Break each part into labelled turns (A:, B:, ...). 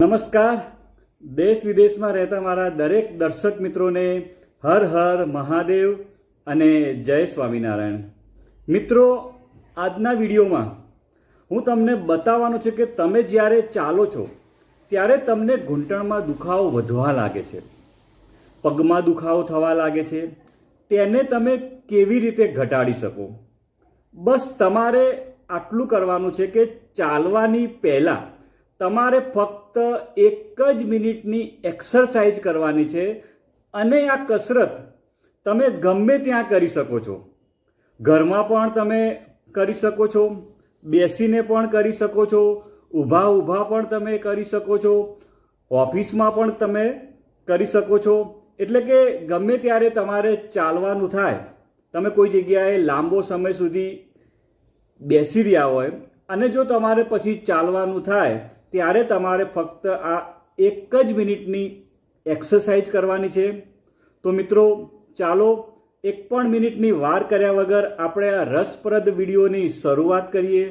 A: નમસ્કાર. દેશ વિદેશમાં રહેતા મારા દરેક દર્શક મિત્રોને હર હર મહાદેવ અને જય સ્વામિનારાયણ. મિત્રો, આજના વિડીયોમાં હું તમને બતાવવાનો છું કે તમે જ્યારે ચાલો છો, ત્યારે તમને ઘૂંટણમાં દુખાવો વધવા લાગે છે, પગમાં દુખાવો થવા લાગે છે, તેને તમે કેવી રીતે ઘટાડી શકો? બસ તમારે આટલું કરવાનું છે કે ચાલવાની પહેલાં તમારે ફક્ત એક જ મિનિટની એક્સરસાઇઝ કરવાની છે અને આ કસરત તમે ગમે ત્યાં કરી શકો છો. ઘરમાં પણ તમે કરી શકો છો, બેસીને પણ કરી શકો છો, ઊભા ઊભા પણ તમે કરી શકો છો, ઓફિસમાં પણ તમે કરી શકો છો. એટલે કે ગમે ત્યારે તમારે ચાલવાનું થાય, તમે કોઈ જગ્યાએ લાંબો સમય સુધી બેસી રહ્યા હોય અને જો તમારે પછી ચાલવાનું થાય ત્યારે તમારે ફક્ત આ એક જ મિનિટની એક્સરસાઇઝ કરવાની છે. તો મિત્રો, ચાલો એક પણ મિનિટની વાર કર્યા વગર આપણે આ રસપ્રદ વિડીયોની શરૂઆત કરીએ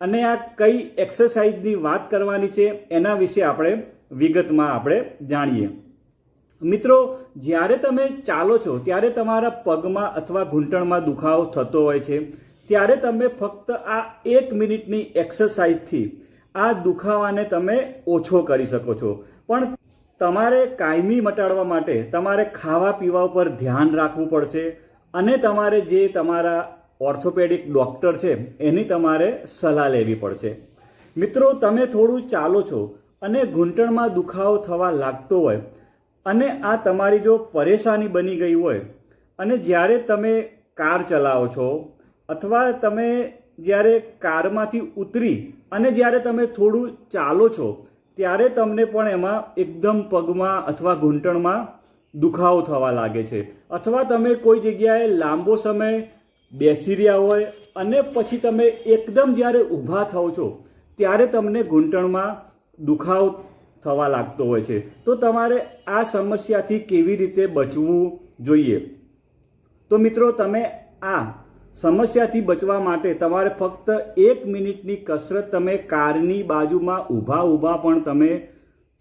A: અને આ કઈ એક્સરસાઇઝની વાત કરવાની છે એના વિશે આપણે વિગતમાં આપણે જાણીએ. મિત્રો, જ્યારે તમે ચાલો છો, ત્યારે તમારા પગમાં અથવા ઘૂંટણમાં દુખાવો થતો હોય છે. ત્યારે તમે ફક્ત આ એક મિનિટની એક્સરસાઇઝથી આ દુખાવાને તમે ઓછો કરી શકો છો. પણ તમારે કાયમી મટાડવા માટે તમારે ખાવા પીવા ઉપર ધ્યાન રાખવું પડશે અને તમારે જે તમારા ઓર્થોપેડિક ડૉક્ટર છે એની તમારે સલાહ લેવી પડશે. મિત્રો, તમે થોડું ચાલો છો અને ઘૂંટણમાં દુખાવો થવા લાગતો હોય અને આ તમારી જો પરેશાની બની ગઈ હોય અને જ્યારે તમે કાર ચલાવો છો અથવા તમે જ્યારે કારમાંથી ઉતરી અને જ્યારે તમે થોડું ચાલો છો, ત્યારે તમને પણ એમાં એકદમ પગમાં અથવા ઘૂંટણમાં દુખાવો થવા લાગે છે. અથવા તમે કોઈ જગ્યાએ લાંબો સમય બેસી રહ્યા હોય અને પછી તમે એકદમ જ્યારે ઊભા થાઓ છો, ત્યારે તમને ઘૂંટણમાં દુખાવો થવા લાગતો હોય છે. તો તમારે આ સમસ્યાથી કેવી રીતે બચવું જોઈએ? તો મિત્રો, તમે આ સમસ્યાથી બચવા માટે તમારે ફક્ત એક મિનિટની કસરત તમે કારની બાજુમાં ઊભા ઊભા પણ તમે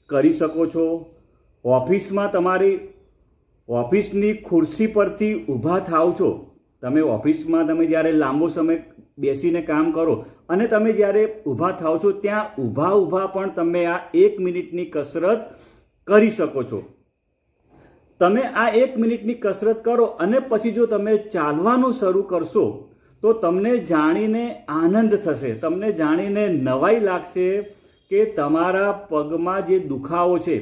A: કરી શકો છો. ઓફિસમાં તમારી ઓફિસની ખુરશી પરથી ઊભા થાવ છો. તમે ઓફિસમાં તમે જ્યારે લાંબો સમય બેસીને કામ કરો અને તમે જ્યારે ઊભા થાવ છો, ત્યાં ઊભા ઊભા પણ તમે આ એક મિનિટની કસરત કરી શકો છો. તમે આ એક મિનિટની કસરત કરો અને પછી જો તમે ચાલવાનું શરૂ કરશો, તો તમને જાણીને આનંદ થશે. તમને જાણીને નવાઈ લાગશે કે તમારા પગમાં જે દુખાવો છે,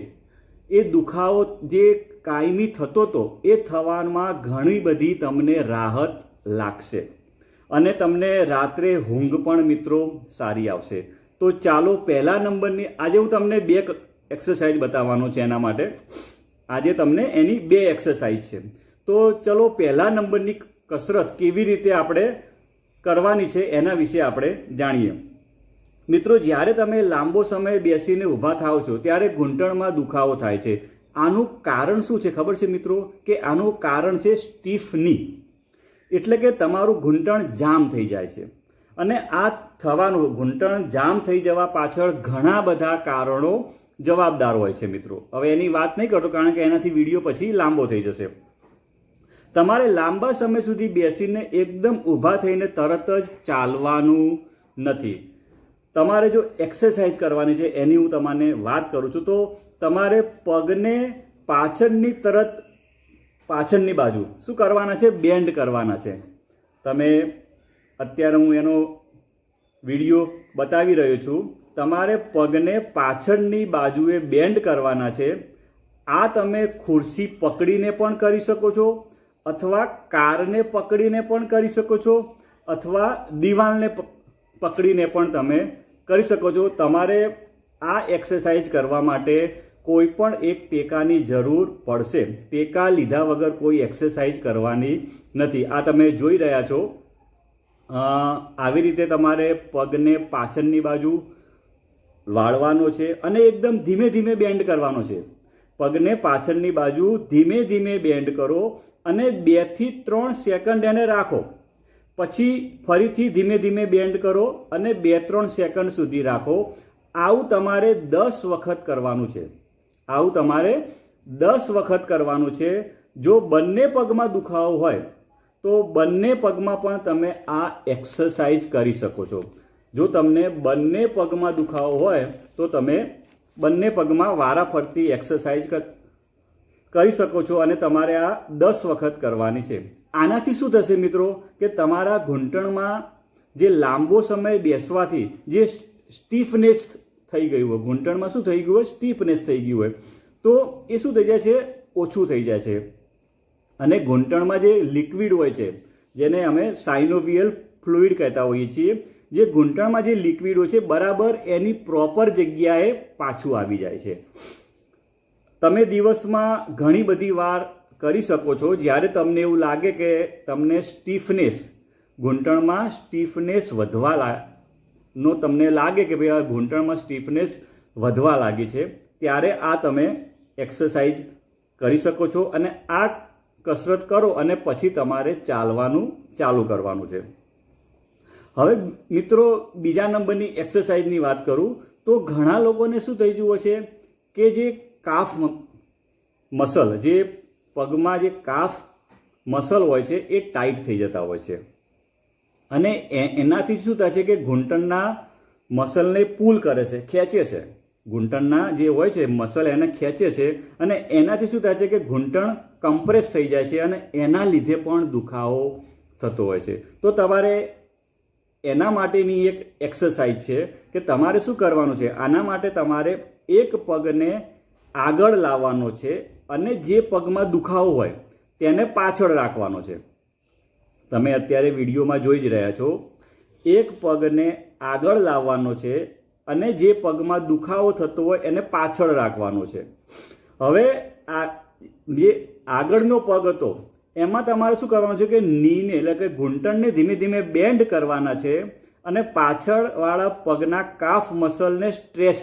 A: એ દુખાવો જે કાયમી થતો હતો એ થવામાં ઘણી બધી તમને રાહત લાગશે. અને તમને રાત્રે ઊંઘ પણ મિત્રો સારી આવશે. તો ચાલો પહેલા નંબરની, આજે હું તમને બે એક્સરસાઇઝ બતાવવાનો છે એના માટે. આજે તમને એની બે એક્સરસાઇઝ છે. તો ચલો પહેલા નંબરની કસરત કેવી રીતે આપણે કરવાની છે એના વિશે આપણે જાણીએ. મિત્રો, જ્યારે તમે લાંબો સમય બેસીને ઊભા થાવ છો, ત્યારે ઘૂંટણમાં દુખાવો થાય છે. આનું કારણ શું છે ખબર છે મિત્રો? કે આનું કારણ છે સ્ટીફની એટલે કે તમારું ઘૂંટણ જામ થઈ જાય છે. અને આ થવાનું, ઘૂંટણ જામ થઈ જવા પાછળ ઘણા બધા કારણો જવાબદાર હોય છે મિત્રો. હવે એની વાત નહીં કરતો, કારણ કે એનાથી વીડિયો પછી લાંબો થઈ જશે. તમારે લાંબા સમય સુધી બેસીને એકદમ ઊભા થઈને તરત જ ચાલવાનું નથી. તમારે જો એક્સરસાઇઝ કરવાની છે, એની હું તમને વાત કરું છું. તો તમારે પગને પાછળની તરત, પાછળની બાજુ, શું કરવાના છે? બેન્ડ કરવાના છે. તમે, અત્યારે હું એનો વીડિયો બતાવી રહ્યો છું. તમારે પગને પાછળની બાજુએ બેન્ડ કરવાના છે. આ તમે ખુરશી પકડીને પણ કરી શકો છો અથવા કારને પકડીને પણ કરી શકો છો અથવા દિવાલને પકડીને પણ તમે કરી શકો છો. તમારે આ એક્સરસાઇઝ કરવા માટે કોઈ પણ એક ટેકાની જરૂર પડશે. ટેકા લીધા વગર કોઈ એક્સરસાઇઝ કરવાની નથી. આ તમે જોઈ રહ્યા છો. આવી રીતે તમારે પગને પાછળની બાજુ વાળવાનો છે અને એકદમ ધીમે ધીમે બેન્ડ કરવાનો છે. પગને પાછળની બાજુ ધીમે ધીમે બેન્ડ કરો અને બેથી ત્રણ સેકન્ડ એને રાખો. પછી ફરીથી ધીમે ધીમે બેન્ડ કરો અને બે ત્રણ સેકન્ડ સુધી રાખો. આવું તમારે દસ વખત કરવાનું છે. આવું તમારે દસ વખત કરવાનું છે. જો બંને પગમાં દુખાવો હોય, તો બંને પગમાં પણ તમે આ એક્સરસાઇઝ કરી શકો છો. જો તમને બંને પગમાં દુખાવો હોય, તો તમે બંને પગમાં વારાફરતી એક્સરસાઇઝ કરી શકો છો અને તમારે આ દસ વખત કરવાની છે. આનાથી શું થશે મિત્રો? કે તમારા ઘૂંટણમાં જે લાંબો સમય બેસવાથી જે સ્ટીફનેસ થઈ ગયું હોય, ઘૂંટણમાં શું થઈ ગયું હોય? સ્ટીફનેસ થઈ ગયું હોય. તો એ શું થઈ જાય છે? ઓછું થઈ જાય છે. અને ઘૂંટણમાં જે લિક્વિડ હોય છે, જેને અમે સાઇનોવિયલ ફ્લુઇડ કહેતા હોઈએ છીએ, જે ઘૂંટણમાં જે લિક્વિડો છે, બરાબર એની પ્રોપર જગ્યાએ પાછું આવી જાય છે. તમે દિવસમાં ઘણી બધી વાર કરી શકો છો, જ્યારે તમને એવું લાગે કે તમને સ્ટીફનેસ, ઘૂંટણમાં સ્ટીફનેસ વધવા નો તમને લાગે કે ભાઈ આ ઘૂંટણમાં સ્ટીફનેસ વધવા લાગી છે, ત્યારે આ તમે એક્સરસાઇઝ કરી શકો છો અને આ કસરત કરો અને પછી તમારે ચાલવાનું ચાલુ કરવાનું છે. હવે મિત્રો, બીજા નંબરની એક્સરસાઇઝની વાત કરું, તો ઘણા લોકોને શું થઈ ગયું છે કે જે કાફ મસલ જે પગમાં જે કાફ મસલ હોય છે, એ ટાઈટ થઈ જતા હોય છે. અને એનાથી શું થાય છે કે ઘૂંટણના મસલને પુલ કરે છે, ખેંચે છે. ઘૂંટણના જે હોય છે મસલ એને ખેંચે છે અને એનાથી શું થાય છે કે ઘૂંટણ કમ્પ્રેસ થઈ જાય છે અને એના લીધે પણ દુખાવો થતો હોય છે. તો તમારે એના માટેની એક એક્સરસાઇઝ છે કે તમારે શું કરવાનું છે? આના માટે તમારે એક પગને આગળ લાવવાનો છે અને જે પગમાં દુખાવો હોય તેને પાછળ રાખવાનો છે. તમે અત્યારે વિડીયોમાં જોઈ જ રહ્યા છો, એક પગને આગળ લાવવાનો છે અને જે પગમાં દુખાવો થતો હોય એને પાછળ રાખવાનો છે. હવે આ જે આગળનો પગ હતો એમાં તમારે શું કરવાનું છે કે નીને, એટલે કે ઘૂંટણને ધીમે ધીમે બેન્ડ કરવાના છે અને પાછળવાળા પગના કાફ મસલને સ્ટ્રેસ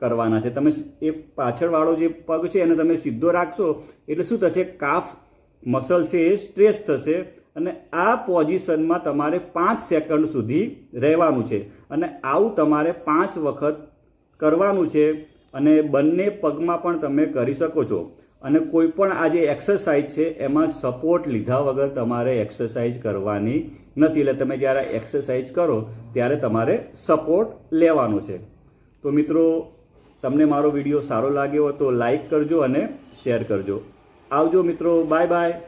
A: કરવાના છે. તમે એ પાછળવાળો જે પગ છે એને તમે સીધો રાખશો, એટલે શું થશે? કાફ મસલ છે એ સ્ટ્રેસ થશે અને આ પોઝિશનમાં તમારે પાંચ સેકન્ડ સુધી રહેવાનું છે. અને આવું તમારે પાંચ વખત કરવાનું છે અને બંને પગમાં પણ તમે કરી શકો છો. અને કોઈ પણ આ જે એક્સરસાઇઝ છે, એમાં સપોર્ટ લીધા વગર તમારે એક્સરસાઇઝ કરવાની નથી. એટલે તમે જ્યારે એક્સરસાઇઝ કરો, ત્યારે તમારે સપોર્ટ લેવાનો છે. તો મિત્રો, તમને મારો વીડિયો સારો લાગ્યો તો લાઈક કરજો અને શેર કરજો. આવજો મિત્રો બાય બાય